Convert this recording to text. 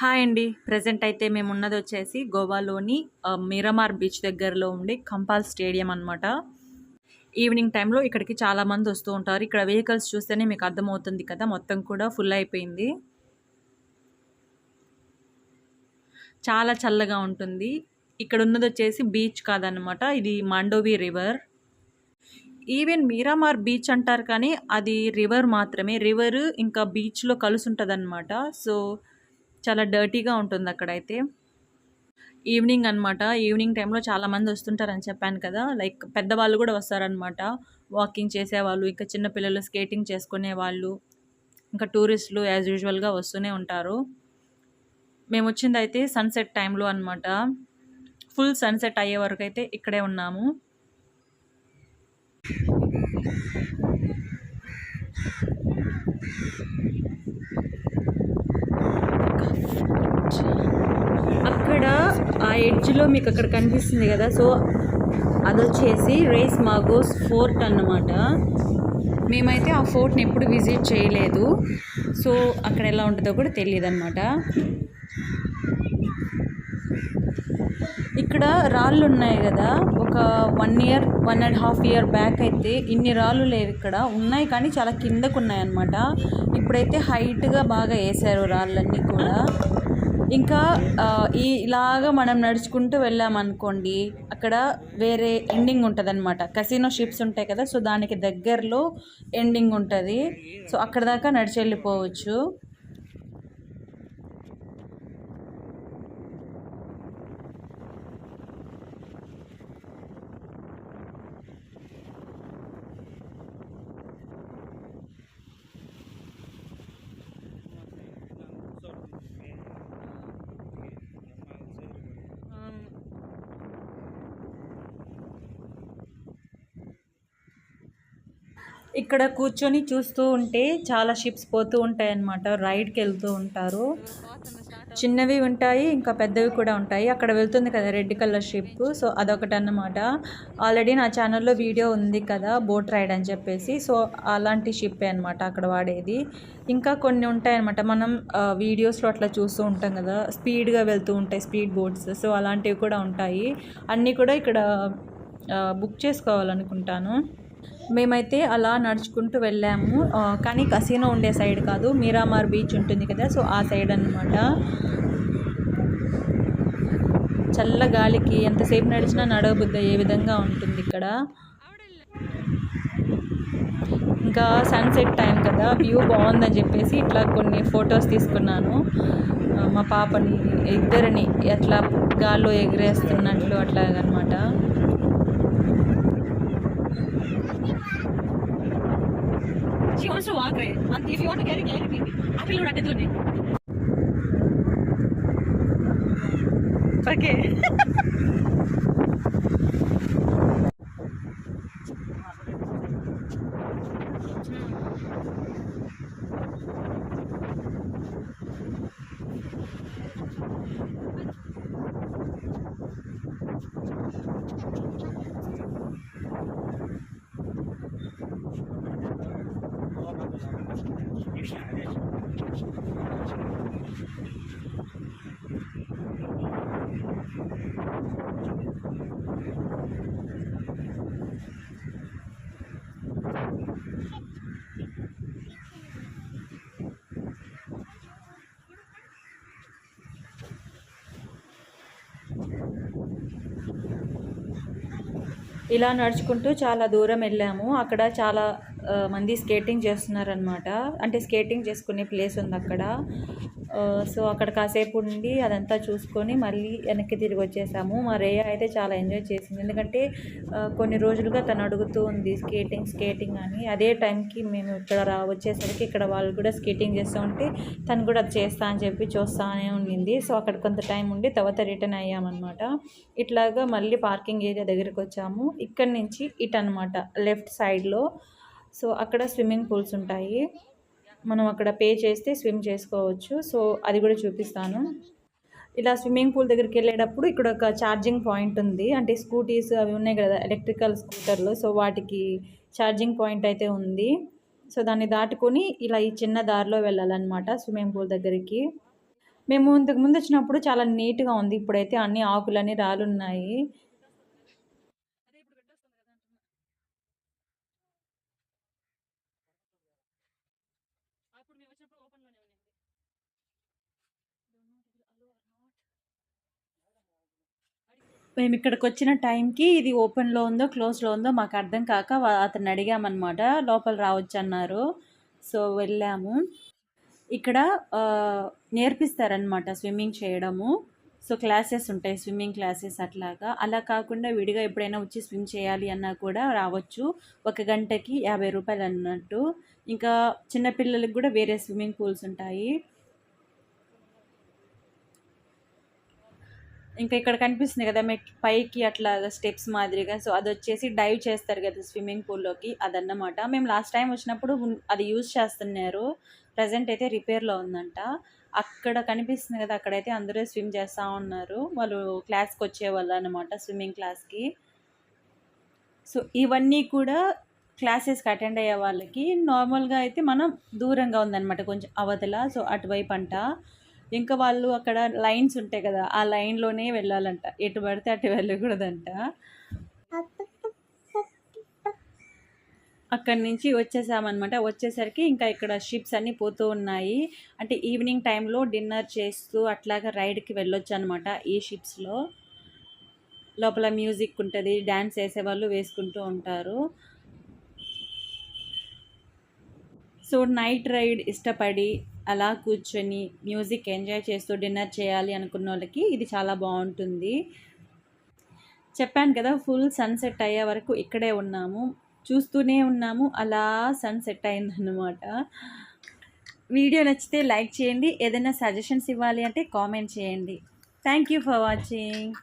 Hi అండి. Present అయితే మేము ఉన్నది వచ్చేసి గోవాలోని మిరమార్ బీచ్ దగ్గరలో ఉండే కంపాల్ స్టేడియం అనమాట ఈవినింగ్ టైంలో ఇక్కడికి చాలామంది వస్తూ ఉంటారు. ఇక్కడ వెహికల్స్ చూస్తేనే మీకు అర్థమవుతుంది కదా మొత్తం కూడా ఫుల్ అయిపోయింది. చాలా చల్లగా ఉంటుంది. ఇక్కడ ఉన్నది వచ్చేసి బీచ్ కాదనమాట ఇది Mandovi river. Even Miramar beach అంటారు కానీ అది రివర్ మాత్రమే. రివర్ ఇంకా బీచ్లో కలుసుంటుంది అనమాట సో చాలా డర్టీగా ఉంటుంది అక్కడైతే. ఈవినింగ్ అన్నమాట. ఈవినింగ్ టైంలో చాలామంది వస్తుంటారని చెప్పాను కదా. లైక్ పెద్దవాళ్ళు కూడా వస్తారనమాట వాకింగ్ చేసేవాళ్ళు ఇంకా చిన్నపిల్లలు స్కేటింగ్ చేసుకునే వాళ్ళు ఇంకా టూరిస్టులు యాజ్ యూజువల్గా వస్తూనే ఉంటారు. మేము వచ్చింది అయితే సన్సెట్ టైంలో అనమాట ఫుల్ సన్సెట్ అయ్యే వరకు అయితే ఇక్కడే ఉన్నాము అక్కడ ఆ ఎడ్జ్లో మీకు అక్కడ కనిపిస్తుంది కదా సో అది వచ్చేసి రేస్ మాగోస్ ఫోర్ట్ అన్నమాట. మేమైతే ఆ ఫోర్ట్ని ఎప్పుడు విజిట్ చేయలేదు. సో అక్కడ ఎలా ఉంటుందో కూడా తెలియదు అనమాట ఇక్కడ రాళ్ళు ఉన్నాయి కదా ఒక one year one and half year back అయితే ఇన్ని రాళ్ళు లేవు ఇక్కడ. ఉన్నాయి కానీ చాలా కిందకు ఉన్నాయి అన్నమాట ఇప్పుడైతే హైట్గా బాగా వేసారు రాళ్ళన్నీ కూడా. ఇంకా ఈ ఇలాగా మనం నడుచుకుంటూ వెళ్ళామనుకోండి అక్కడ వేరే ఎండింగ్ ఉంటుంది అనమాట కసినో షిప్స్ ఉంటాయి కదా సో దానికి దగ్గరలో ఎండింగ్ ఉంటుంది. సో అక్కడ దాకా నడిచి వెళ్ళిపోవచ్చు ఇక్కడ కూర్చొని చూస్తూ ఉంటే చాలా షిప్స్ పోతూ ఉంటాయి అన్నమాట రైడ్కి వెళ్తూ ఉంటారు. చిన్నవి ఉంటాయి ఇంకా పెద్దవి కూడా ఉంటాయి. అక్కడ వెళ్తుంది కదా రెడ్ కలర్ షిప్. సో అదొకటి అన్నమాట ఆల్రెడీ నా ఛానల్లో వీడియో ఉంది కదా బోట్ రైడ్ అని చెప్పేసి. సో అలాంటి షిప్పే అనమాట అక్కడ వాడేది. ఇంకా కొన్ని ఉంటాయన్నమాట. మనం వీడియోస్లో అట్లా చూస్తూ ఉంటాం కదా స్పీడ్గా వెళ్తూ ఉంటాయి స్పీడ్ బోట్స్. సో అలాంటివి కూడా ఉంటాయి. అన్నీ కూడా ఇక్కడ బుక్ చేసుకోవాలనుకుంటాను. మేమైతే అలా నడుచుకుంటూ వెళ్ళాము. కానీ కసినో ఉండే సైడ్ కాదు. మీరామార్ బీచ్ ఉంటుంది కదా సో ఆ సైడ్ అనమాట చల్ల గాలికి ఎంతసేపు నడిచినా నడవబుద్ద ఏ విధంగా ఉంటుంది ఇక్కడ. ఇంకా సన్సెట్ టైం కదా వ్యూ బాగుందని చెప్పేసి ఇట్లా కొన్ని ఫొటోస్ తీసుకున్నాను. మా పాపని ఇద్దరిని ఎట్లా గాల్లో ఎగిరేస్తున్నట్లు అట్లాగనమాట. ফেলো রাখে ধরে ఇలా నడుచుకుంటూ చాలా దూరం వెళ్ళాము. అక్కడ చాలా మంది స్కేటింగ్ చేస్తున్నారనమాట అంటే స్కేటింగ్ చేసుకునే ప్లేస్ ఉంది అక్కడ. సో అక్కడ కాసేపు ఉండి అదంతా చూసుకొని మళ్ళీ వెనక్కి తిరిగి వచ్చేసాము. మా రేయ అయితే చాలా ఎంజాయ్ చేసింది. ఎందుకంటే కొన్ని రోజులుగా తను అడుగుతూ ఉంది స్కేటింగ్ స్కేటింగ్ అని. అదే టైంకి మేము ఇక్కడ రా వచ్చేసరికి ఇక్కడ వాళ్ళు కూడా స్కేటింగ్ చేస్తూ ఉంటే తను కూడా అది చేస్తా అని చెప్పి చూస్తానే ఉండింది. సో అక్కడ కొంత టైం ఉండి తర్వాత రిటర్న్ అయ్యామన్నమాట. ఇట్లాగా మళ్ళీ పార్కింగ్ ఏరియా దగ్గరికి వచ్చాము. ఇక్కడ నుంచి ఇటు అనమాట లెఫ్ట్ సైడ్లో సో అక్కడ స్విమ్మింగ్ పూల్స్ ఉంటాయి. మనం అక్కడ పే చేస్తే స్విమ్ చేసుకోవచ్చు. సో అది కూడా చూపిస్తాను. ఇలా స్విమ్మింగ్ పూల్ దగ్గరికి వెళ్ళేటప్పుడు ఇక్కడ ఒక ఛార్జింగ్ పాయింట్ ఉంది. అంటే స్కూటీస్ అవి ఉన్నాయి కదా ఎలక్ట్రికల్ స్కూటర్లు. సో వాటికి ఛార్జింగ్ పాయింట్ అయితే ఉంది. సో దాన్ని దాటుకొని ఇలా ఈ చిన్న దారిలో వెళ్ళాలన్నమాట స్విమ్మింగ్ పూల్ దగ్గరికి. మేము ఇంతకుముందు వచ్చినప్పుడు చాలా నీట్గా ఉంది. ఇప్పుడైతే అన్ని ఆకులన్నీ రాలున్నాయి. మేము వచ్చినప్పుడు ఓపెన్లోనే మేము ఇక్కడికి వచ్చిన టైంకి ఇది ఓపెన్లో ఉందో క్లోజ్లో ఉందో మాకు అర్థం కాక అతను అడిగామన్నమాట. లోపల రావచ్చు అన్నారు సో వెళ్ళాము. ఇక్కడ నేర్పిస్తారనమాట స్విమ్మింగ్ చేయడము. సో క్లాసెస్ ఉంటాయి స్విమ్మింగ్ క్లాసెస్ అట్లాగా. అలా కాకుండా విడిగా ఎప్పుడైనా వచ్చి స్విమ్ చేయాలి అన్నా కూడా రావచ్చు. ఒక గంటకి యాభై రూపాయలు అన్నట్టు. ఇంకా చిన్నపిల్లలకి కూడా వేరే స్విమ్మింగ్ పూల్స్ ఉంటాయి. ఇంకా ఇక్కడ కనిపిస్తుంది కదా మీ పైకి అట్లా స్టెప్స్ మాదిరిగా. సో అది వచ్చేసి డైవ్ చేస్తారు కదా స్విమ్మింగ్ పూల్లోకి అదన్నమాట. మేము లాస్ట్ టైం వచ్చినప్పుడు అది యూజ్ చేస్తున్నారు. ప్రజెంట్ అయితే రిపేర్లో ఉందంట. అక్కడ కనిపిస్తుంది కదా అక్కడైతే అందరూ స్విమ్ చేస్తూ ఉన్నారు. వాళ్ళు క్లాస్కి వచ్చేవాళ్ళు అనమాట స్విమ్మింగ్ క్లాస్కి. సో ఇవన్నీ కూడా క్లాసెస్కి అటెండ్ అయ్యే వాళ్ళకి నార్మల్గా అయితే మనం దూరంగా ఉందన్నమాట. కొంచెం అవతల సో అటువైపు అంట. ఇంకా వాళ్ళు అక్కడ లైన్స్ ఉంటాయి కదా ఆ లైన్లోనే వెళ్ళాలంట. ఎటు పడితే అటు వెళ్ళకూడదంట. అక్కడి నుంచి వచ్చేసామన్నమాట. వచ్చేసరికి ఇంకా ఇక్కడ షిప్స్ అన్నీ పోతూ ఉన్నాయి. అంటే ఈవినింగ్ టైంలో డిన్నర్ చేస్తూ అట్లాగా రైడ్కి వెళ్ళొచ్చు అనమాట ఈ షిప్స్లో. లోపల మ్యూజిక్ ఉంటుంది డ్యాన్స్ వేసేవాళ్ళు వేసుకుంటూ ఉంటారు. సో నైట్ రైడ్ ఇష్టపడి అలా కూర్చొని మ్యూజిక్ ఎంజాయ్ చేస్తూ డిన్నర్ చేయాలి అనుకున్న వాళ్ళకి ఇది చాలా బాగుంటుంది. చెప్పాను కదా ఫుల్ సన్సెట్ అయ్యే వరకు ఇక్కడే ఉన్నాము. చూస్తూనే ఉన్నాము. అలా సన్సెట్ అయిందన్నమాట. వీడియో నచ్చితే లైక్ చేయండి. ఏదైనా సజెషన్స్ ఇవ్వాలి అంటే కామెంట్ చేయండి. Thank you for watching